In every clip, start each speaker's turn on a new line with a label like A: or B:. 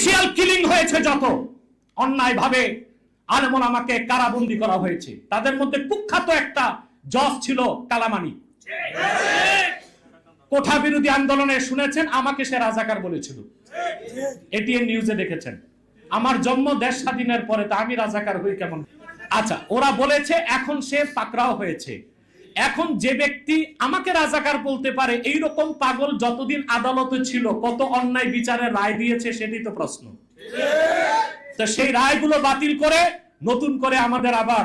A: Judicial killing হয়েছে যত। অন্যায় ভাবে আলেমন আমাকে কারাবন্দি করা হয়েছে। তাদের মধ্যে কুখ্যাত একটা জজ ছিল কালামানি। কোঠা বিরোধী আন্দোলনে শুনেছেন, আমাকে সে রাজাকার বলেছিল। এটিএন নিউজে দেখেছেন। আমার জন্ম দেশ স্বাধীনের পরে তা আমি রাজাকার হই কেমন? আচ্ছা ওরা বলেছে এখন সে পাকড়াও হয়েছে। এখন যে ব্যক্তি আমাকে রাজাকার বলতে পারে এই রকম পাগল যতদিন আদালতে ছিল, কত অন্যায় বিচারে রায় দিয়েছে সেটি তো প্রশ্ন। তো সেই রায়গুলো বাতিল করে নতুন করে আমাদের আবার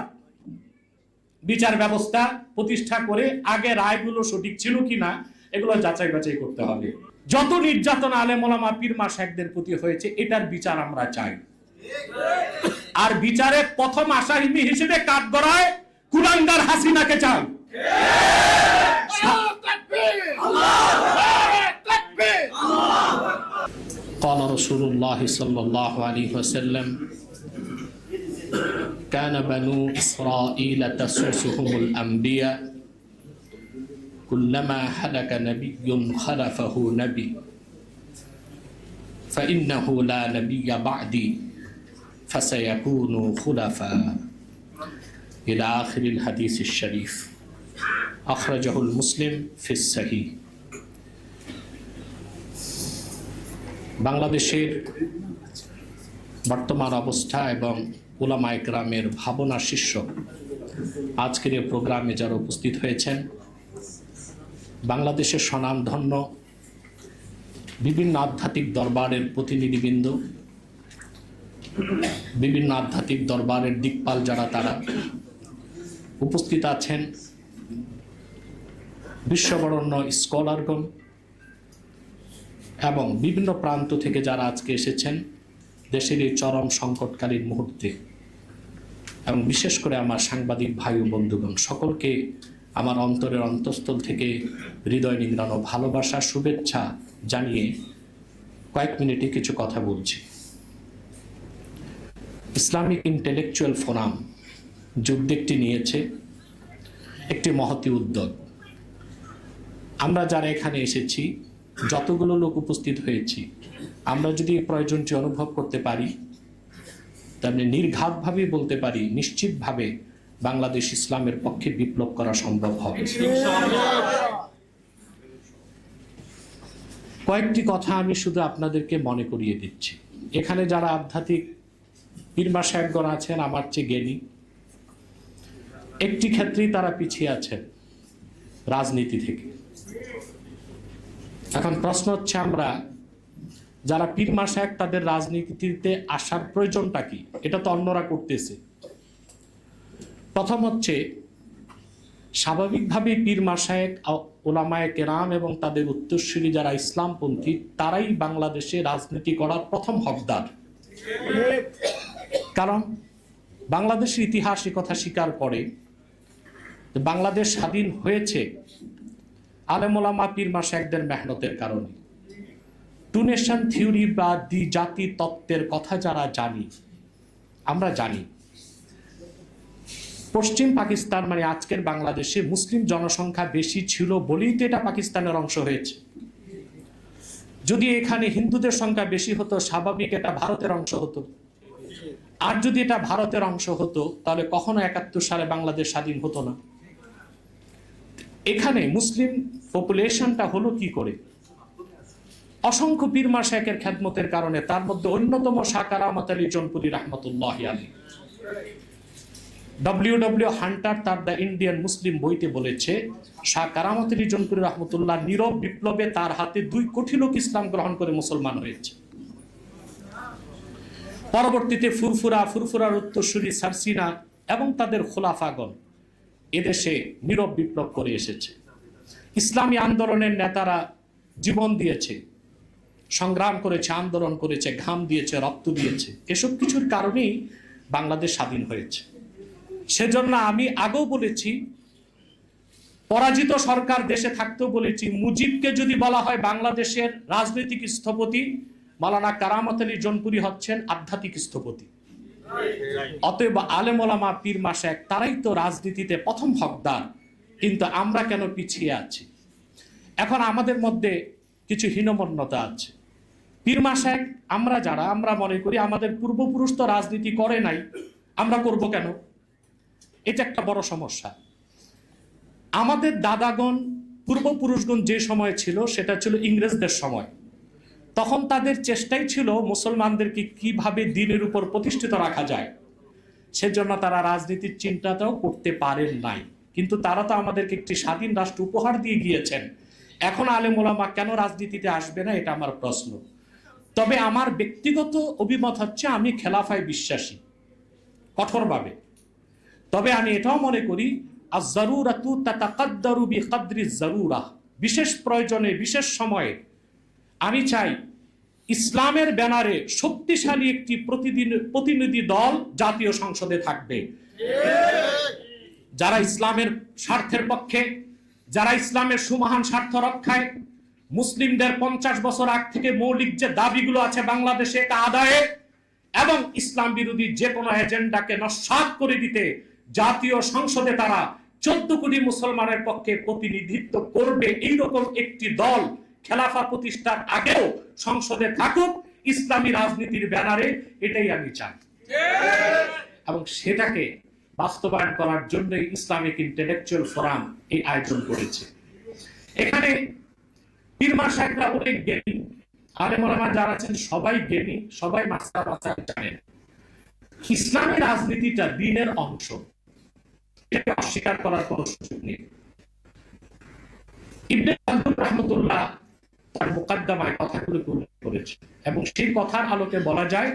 A: বিচার ব্যবস্থা প্রতিষ্ঠা করে আগে রায়গুলো সঠিক ছিল কিনা, এগুলো যাচাই বাছাই করতে হবে। যত নির্যাতন আলেমোলামা পীরমা শেখদের প্রতি হয়েছে, এটার বিচার আমরা চাই। আর বিচারে প্রথম আসামি হিসেবে কাঠ গড়ায় কুলাঙ্গার হাসিনাকে চাই। رسول الله صلى الله عليه وسلم. كان بنو إسرائيل تسوسهم الأنبياء. كلما هلك نبي خلفه نبي. فإنه لا نبي بعدي فسيكون خلفاء. إلى آخر الحديث الشريف. أخرجه المسلم في الصحيح. বাংলাদেশের বর্তমান অবস্থা এবং ওলামায় গ্রামের ভাবনা শীর্ষক আজকের এই প্রোগ্রামে যারা উপস্থিত হয়েছেন, বাংলাদেশের স্বনামধন্য বিভিন্ন আধ্যাত্মিক দরবারের প্রতিনিধিবৃন্দ, বিভিন্ন আধ্যাত্মিক দরবারের দিকপাল যারা তারা উপস্থিত আছেন, বিশ্ববরণ্য স্কলারগণ এবং বিভিন্ন প্রান্ত থেকে যারা আজকে এসেছেন, দেশের এই চরম সংকটকালীন মুহূর্তে এবং বিশেষ করে আমার সাংবাদিক ভাই ও বন্ধুগণ, সকলকে আমার অন্তরের অন্তঃস্থল থেকে হৃদয় নিংড়ানো ভালোবাসা, শুভেচ্ছা জানিয়ে কয়েক মিনিটে কিছু কথা বলছি। ইসলামিক ইন্টেলেকচুয়াল ফোরাম যে নিয়েছে একটি মহতি উদ্যোগ। আমরা যারা এখানে এসেছি যতগুলো লোক উপস্থিত হয়েছি, আমরা যদি প্রয়োজনটি অনুভব করতে পারি, তাহলে নির্ঘাতভাবে বলতে পারি, নিশ্চিতভাবে বাংলাদেশ ইসলামের পক্ষে বিপ্লব করা সম্ভব হবে। কয়েকটি কথা আমি শুধু আপনাদেরকে মনে করিয়ে দিচ্ছি। এখানে যারা আধ্যাত্মিক পীরমা সাহেবগণ আছেন, আমার চেয়ে জ্ঞানী। একটি ক্ষেত্রেই তারা পিছিয়ে আছেন রাজনীতি থেকে। এখন প্রশ্ন হচ্ছে আমরা, যারা পীরমা সাহেব তাদের রাজনীতিতে আসার প্রয়োজনটা কি? এটা তো অন্যরা করতেছে। প্রথম হচ্ছে, স্বাভাবিকভাবে পীর মাসায়েক ওলামায় কেরাম এবং তাদের উত্তরসূরি যারা ইসলামপন্থী, তারাই বাংলাদেশে রাজনীতি করার প্রথম হকদার। কারণ বাংলাদেশের ইতিহাস কথা স্বীকার করে বাংলাদেশ স্বাধীন হয়েছে আলেমোলামা পীর মাসায়েকদের মেহনতের কারণে। টু নেশন থিওরি বা দ্বি জাতি তত্ত্বের কথা যারা জানি, আমরা জানি। পশ্চিম পাকিস্তান মানে আজকের বাংলাদেশে মুসলিম জনসংখ্যা বেশি ছিল বলেই তো এটা পাকিস্তানের অংশ হয়েছে। যদি এখানে হিন্দুদের সংখ্যা বেশি হতো, স্বাভাবিক এটা ভারতের অংশ হতো। আর যদি এটা ভারতের অংশ হতো, তাহলে কখনো একাত্তর সালে বাংলাদেশ স্বাধীন হতো না। এখানে মুসলিম পপুলেশনটা হলো কি করে? অসংখ্য পীরমা শেখের খ্যাতমতের কারণে তার মধ্যে অন্যতম সাকারামত Ali Jaunpuri Rahmatullah Ali W W Hunter তার দ্য ইন্ডিয়ান মুসলিম বইতে বলেছে শাহ কারামত আলী জনপুরি রহমতুল্লাহ নীরব বিপ্লবে তার হাতে দুই কোটি লোক ইসলাম গ্রহণ করে মুসলমান হয়েছে। পরবর্তীতে ফুরফুরা, ফুরফুরার উত্তরসূরি সারসিনা এবং তাদের খোলাফাগণ এদেশে নীরব বিপ্লব করে এসেছে। ইসলামী আন্দোলনের নেতারা জীবন দিয়েছে, সংগ্রাম করেছে, আন্দোলন করেছে, ঘাম দিয়েছে, রক্ত দিয়েছে। এসব কিছুর কারণেই বাংলাদেশ স্বাধীন হয়েছে। সেজন্য আমি আগেও বলেছি, পরাজিত সরকার দেশে থাকতেও বলেছি, মুজিবকে যদি বলা হয় বাংলাদেশের রাজনৈতিক স্থপতি মালানা কারামত আলী জনপুরি হচ্ছেন আধ্যাত্মিক স্থপতি। অতএব আলেমলামা পীর মাসেক, তারাই তো রাজনীতিতে প্রথম হকদার। কিন্তু আমরা কেন পিছিয়ে আছি? এখন আমাদের মধ্যে কিছু হীনমন্যতা আছে। পীরমা শেখ আমরা যারা, আমরা মনে করি আমাদের পূর্বপুরুষ তো রাজনীতি করে নাই। আমরা করব কেন? এটা একটা বড় সমস্যা। আমাদের দাদাগণ, পূর্বপুরুষগণ যে সময় ছিল, সেটা ছিল ইংরেজদের সময়। তখন তাদের চেষ্টাই ছিল মুসলমানদেরকে কীভাবে দিনের উপর প্রতিষ্ঠিত রাখা যায়। সেজন্য তারা রাজনীতির চিন্তাটাও করতে পারেন নাই। কিন্তু তারা তো আমাদেরকে একটি স্বাধীন রাষ্ট্র উপহার দিয়ে গিয়েছেন। এখন আলেম ওলামা কেন রাজনীতিতে আসবে না, এটা আমার প্রশ্ন। তবে আমার ব্যক্তিগত অভিমত হচ্ছে, আমি খেলাফায় বিশ্বাসী, কঠোরভাবে। তবে আমি এটাও মনে করি আজারুরাতু তাতাকাদ্দারু বিকাদ্রি জারুরা। বিশেষ প্রয়োজনে, বিশেষ সময়ে আমি চাই ইসলামের ব্যানারে শক্তিশালী একটি প্রতিদিন প্রতিনিধি দল জাতীয় সংসদে থাকবে। যারা ইসলামের স্বার্থের পক্ষে, যারা ইসলামের সুমহান স্বার্থ রক্ষায়, মুসলিমদের পঞ্চাশ বছর আগ থেকে মৌলিক যে দাবিগুলো আছে বাংলাদেশে এটা আদায়ে এবং ইসলাম বিরোধী যে কোনো এজেন্ডাকে নস্বাত করে দিতে জাতীয় সংসদে তারা চোদ্দ কোটি মুসলমানের পক্ষে প্রতিনিধিত্ব করবে, এইরকম একটি দল খেলাফা প্রতিষ্ঠার আগেও সংসদে থাকুক, ইসলামী রাজনীতির ব্যানারে এটাই আমি চাই। এবং সেটাকে বাস্তবায়ন করার জন্য ইসলামিক ইন্টেলেকচুয়াল ফোরাম এই আয়োজন করেছে। এখানে পীরমা সাহেবরা অনেক জ্ঞানী যারা আছেন সবাই জ্ঞানী, সবাই মাস্টার মাস্টার জানেন। ইসলামী রাজনীতিটা দিনের অংশ। এটাকে অস্বীকার করার কোনো সুযোগ নেই। ইবনে রহমতুল্লাহ তার মোকাদ্দামায় কথাগুলো উল্লেখ করেছে এবং সেই কথার আলোকে বলা যায়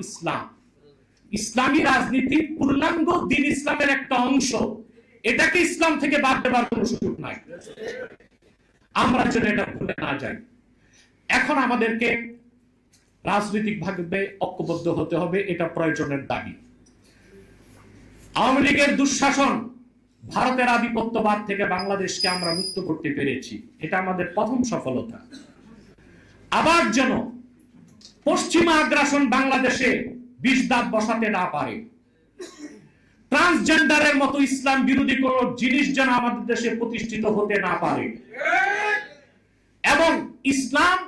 A: ইসলাম। ইসলামী রাজনীতি পূর্ণাঙ্গ দিন ইসলামের একটা অংশ। এটাকে ইসলাম থেকে বাদ দেওয়ার কোনো সুযোগ নাই। আমরা যেন এটা ভুলে না যাই। এখন আমাদেরকে রাজনৈতিক ভাবে ঐক্যবদ্ধ হতে হবে, এটা প্রয়োজনের দাবি। আওয়ামী লীগের দুঃশাসন ভারতের আধিপত্যবাদ থেকে বাংলাদেশকে আমরা মুক্ত করতে পেরেছি। এটা আমাদের প্রথম সফলতা। আবার যেন পশ্চিমা আগ্রাসন বাংলাদেশে বিষ দাঁত বসাতে না পারে। ট্রান্সজেন্ডারের মতো ইসলাম বিরোধী কোন জিনিস যেন আমাদের দেশে প্রতিষ্ঠিত হতে না পারে। এবং ইসলাম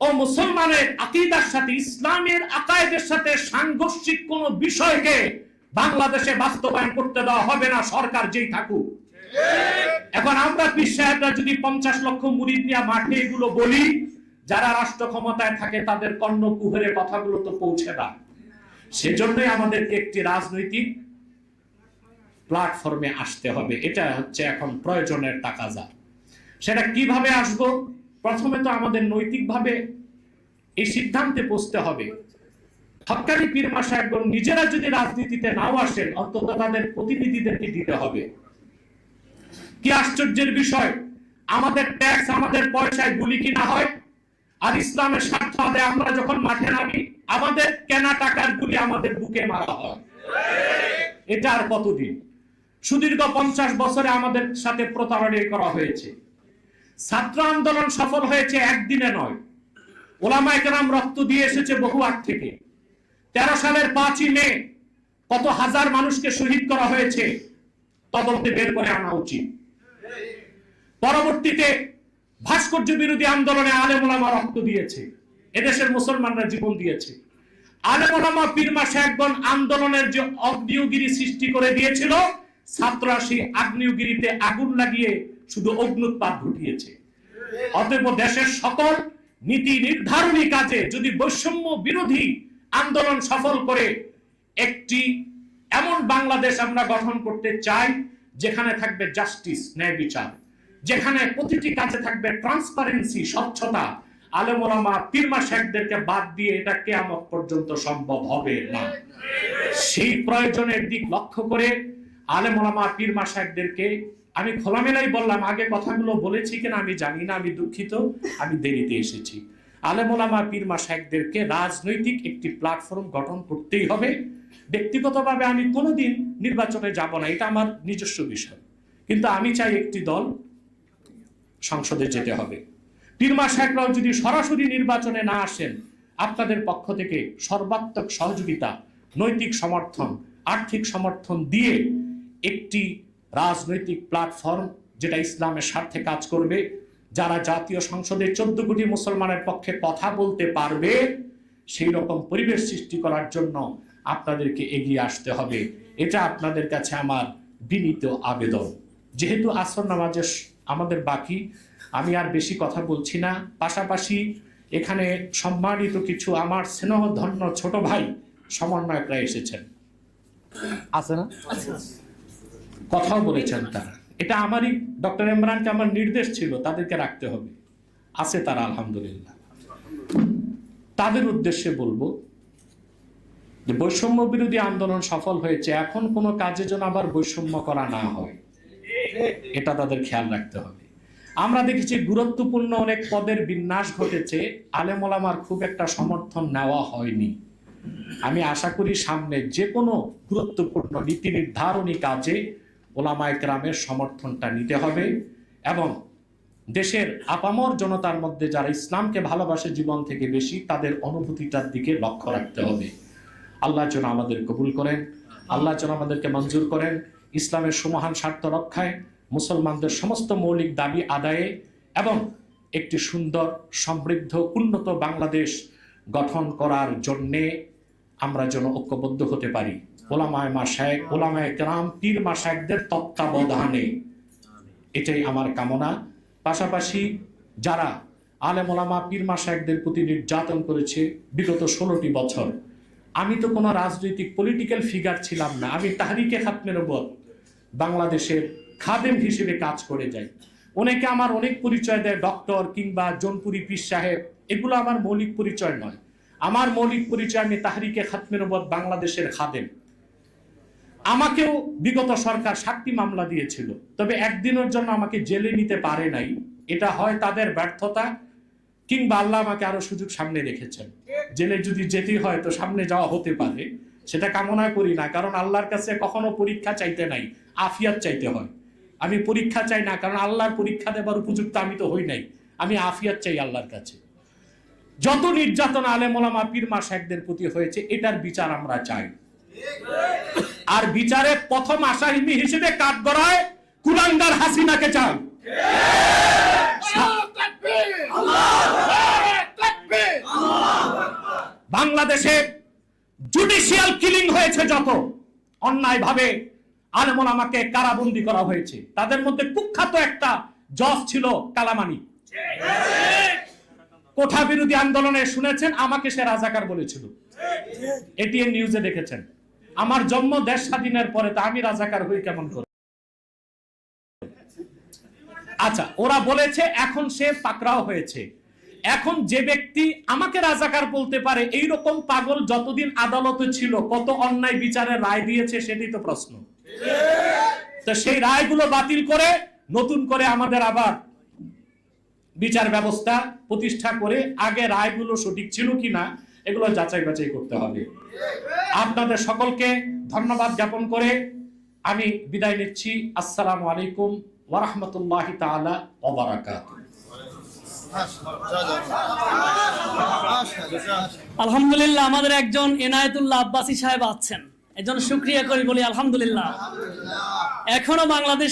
A: ও মুসলমানের আকিদার সাথে, ইসলামের আকায়েদের সাথে সাংঘর্ষিক কোন বিষয়কে বাংলাদেশে বাস্তবায়ন করতে দেওয়া হবে না, সরকার যেই থাকুক। এখন আমরা পীর যদি পঞ্চাশ লক্ষ মুড়ি নিয়ে মাঠে এগুলো বলি, যারা রাষ্ট্র ক্ষমতায় থাকে তাদের কর্ণ কুহরে কথাগুলো তো পৌঁছে না সেজন্যই আমাদেরকে একটি রাজনৈতিক প্ল্যাটফর্মে আসতে হবে। এটা হচ্ছে এখন প্রয়োজনের টাকা যা সেটা কীভাবে আসব? প্রথমে তো আমাদের নৈতিকভাবে এই সিদ্ধান্তে পৌঁছতে হবে। হকানি পীরমা সাহেবগণ নিজেরা যদি রাজনীতিতে নাও আসেন, অন্তত তাদের প্রতিনিধিদেরকে দিতে হবে। কি আশ্চর্যের বিষয়? আমাদের ট্যাক্স আমাদের পয়সায় গুলি কিনা হয়, আর ইসলামের স্বার্থ আদায় আমরা যখন মাঠে নামি, আমাদের কেনা টাকার গুলি আমাদের বুকে মারা হয়। এটা আর কতদিন? সুদীর্ঘ পঞ্চাশ বছরে আমাদের সাথে প্রতারণা করা হয়েছে। ছাত্র আন্দোলন সফল হয়েছে একদিনে নয়। ওলামা একরাম রক্ত দিয়ে এসেছে বহু আগ থেকে। তেরো সালের পাঁচই মে কত হাজার মানুষকে শহীদ করা হয়েছে, তদন্তে বের করে আনা উচিত। পরবর্তীতে ভাস্কর্য বিরোধী আন্দোলনে আলেমুলামা রক্ত দিয়েছে, এদেশের মুসলমানরা জীবন দিয়েছে। আলেমুলামা পীরমা শেখগণ আন্দোলনের যে অগ্নিয়গিরি সৃষ্টি করে দিয়েছিল, ছাত্ররা সেই আগ্নেয়গিরিতে আগুন লাগিয়ে শুধু অগ্নুৎপাত ঘটিয়েছে। অতএব দেশের সকল নীতি নির্ধারণী কাজে যদি বৈষম্য বিরোধী আন্দোলন সফল করে একটি এমন বাংলাদেশ আমরা গঠন করতে চাই, যেখানে থাকবে জাস্টিস ন্যায় বিচার, যেখানে প্রতিটি কাজে থাকবে ট্রান্সপারেন্সি স্বচ্ছতা। আলেমোলামা পীরমা শেখদেরকে বাদ দিয়ে এটা কেয়ামত পর্যন্ত সম্ভব হবে না। সেই প্রয়োজনের দিক লক্ষ্য করে আলেমোলামা পীরমা শেখদেরকে আমি খোলামেলাই বললাম, আগে কথাগুলো বলেছি কিনা আমি জানি না, আমি দুঃখিত, আমি দেরিতে এসেছি। আলেমোলামা পীরমা শেখদেরকে রাজনৈতিক একটি প্ল্যাটফর্ম গঠন করতেই হবে। ব্যক্তিগতভাবে আমি কোনোদিন নির্বাচনে যাব না, এটা আমার নিজস্ব বিষয়। কিন্তু আমি চাই একটি দল সংসদে যেতে হবে। পীরমা শেখরাও যদি সরাসরি নির্বাচনে না আসেন, আপনাদের পক্ষ থেকে সর্বাত্মক সহযোগিতা, নৈতিক সমর্থন, আর্থিক সমর্থন দিয়ে একটি রাজনৈতিক প্ল্যাটফর্ম যেটা ইসলামের স্বার্থে কাজ করবে যারা জাতীয় সংসদে চোদ্দ কোটি মুসলমানের পক্ষে কথা বলতে পারবে সেই রকম পরিবেশ সৃষ্টি করার জন্য আপনাদেরকে এগিয়ে আসতে হবে। এটা আপনাদের কাছে আমার বিনীত আবেদন। যেহেতু আসর নামাজের আমাদের বাকি আমি আর বেশি কথা বলছি না। পাশাপাশি এখানে সম্মানিত কিছু আমার স্নেহধন্য ছোট ভাই সমন্বয়করা এসেছেন। আছে না? কথাও বলেছেন তারা। এটা আমারই ডক্টর ইমরানকে আমার নির্দেশ ছিল, তাদেরকে রাখতে হবে। আছে তারা, আলহামদুলিল্লাহ। তাদের উদ্দেশ্যে বলব যে বৈষম্য বিরোধী আন্দোলন সফল হয়েছে, এখন কোনো কাজে যেন আবার বৈষম্য করা না হয়। এটা তাদের খেয়াল রাখতে হবে। আমরা দেখেছি গুরুত্বপূর্ণ অনেক পদের বিন্যাস ঘটেছে আলেমোলামার খুব একটা সমর্থন নেওয়া হয়নি। আমি আশা করি সামনে যে কোনো গুরুত্বপূর্ণ নীতি নির্ধারণী কাজে ওলামায় গ্রামের সমর্থনটা নিতে হবে এবং দেশের আপামর জনতার মধ্যে যারা ইসলামকে ভালোবাসে জীবন থেকে বেশি, তাদের অনুভূতিটার দিকে লক্ষ্য রাখতে হবে। আল্লাহ যেন আমাদের কবুল করেন, আল্লাহ যেন আমাদেরকে মঞ্জুর করেন, ইসলামের সুমহান স্বার্থ রক্ষায় মুসলমানদের সমস্ত মৌলিক দাবি আদায়ে এবং একটি সুন্দর, সমৃদ্ধ, উন্নত বাংলাদেশ গঠন করার জন্যে আমরা যেন ঐক্যবদ্ধ হতে পারি। ওলামায় মাসায় ওলামায় গ্রাম পীর মাসায়কদের তত্ত্বাবধানে। এটাই আমার কামনা। পাশাপাশি যারা আলেম ওলামা পীর মাসায়কদের প্রতি নির্যাতন করেছে বিগত ষোলোটি বছর আমি তো কোনো রাজনৈতিক পলিটিক্যাল ফিগার ছিলাম না। আমি তাহারিকে খাতমের ওপর বাংলাদেশের খাদেম হিসেবে কাজ করে যাই। অনেকে আমার অনেক পরিচয় দেয় ডক্টর কিংবা জনপুরি পীর সাহেব এগুলো আমার মৌলিক পরিচয় নয়। আমার মৌলিক পরিচয় আমি তাহারিকে খাতমের ওপর বাংলাদেশের খাদেম। আমাকেও বিগত সরকার সাতটি মামলা দিয়েছিল। তবে একদিনের জন্য আমাকে জেলে নিতে পারে নাই। এটা হয় তাদের ব্যর্থতা কিংবা আল্লাহ আমাকে আরও সুযোগ সামনে রেখেছেন। জেলে যদি যেতে হয় তো সামনে যাওয়া হতে পারে। সেটা কামনা করি না, কারণ আল্লাহর কাছে কখনো পরীক্ষা চাইতে নাই, আফিয়াত চাইতে হয়। আমি পরীক্ষা চাই না, কারণ আল্লাহর পরীক্ষা দেবার উপযুক্ত আমি তো হই নাই। আমি আফিয়াত চাই আল্লাহর কাছে। যত নির্যাতন আলেমোলামা পীর মাসাকদের প্রতি হয়েছে, এটার বিচার আমরা চাই। আর বিচারে প্রথম আসামি হিসেবে কাঠ গড়ায় কুলাঙ্গার হাসিনাকে চাই। বাংলাদেশে জুডিশিয়াল কিলিং হয়েছে যত অন্যায় ভাবে আলেমন আমাকে কারাবন্দি করা হয়েছে। তাদের মধ্যে কুখ্যাত একটা জজ ছিল কালামানি। কোঠা বিরোধী আন্দোলনে শুনেছেন, আমাকে সে রাজাকার বলেছিল। এটিএন নিউজে দেখেছেন। আমার জন্ম দেশ স্বাধীনের পরে তা আমি রাজাকার হই কেমন করে? আচ্ছা ওরা বলেছে, এখন সে পাকড়াও হয়েছে। এখন যে ব্যক্তি আমাকে রাজাকার বলতে পারে এই রকম পাগল যতদিন আদালতে ছিল, কত অন্যায় বিচারের রায় দিয়েছে, সেটাই তো প্রশ্ন। তো সেই রায়গুলো বাতিল করে, নতুন করে আমাদের আবার বিচার ব্যবস্থা প্রতিষ্ঠা করে, আগে রায়গুলো সঠিক ছিল কিনা এগুলো যাচাই বাছাই করতে হবে। আপনাদের সকলকে ধন্যবাদ জ্ঞাপন করে আমি বিদায় নিচ্ছি। আসসালামু আলাইকুম ওরহমতুল্লাহ তাআলা ওবারাকাত
B: আলহামদুলিল্লাহ, আমাদের একজন এনায়েতুল্লাহ আব্বাসী সাহেব আছেন। এর জন্য শুক্রিয়া করি বলি আলহামদুলিল্লাহ। এখনও বাংলাদেশ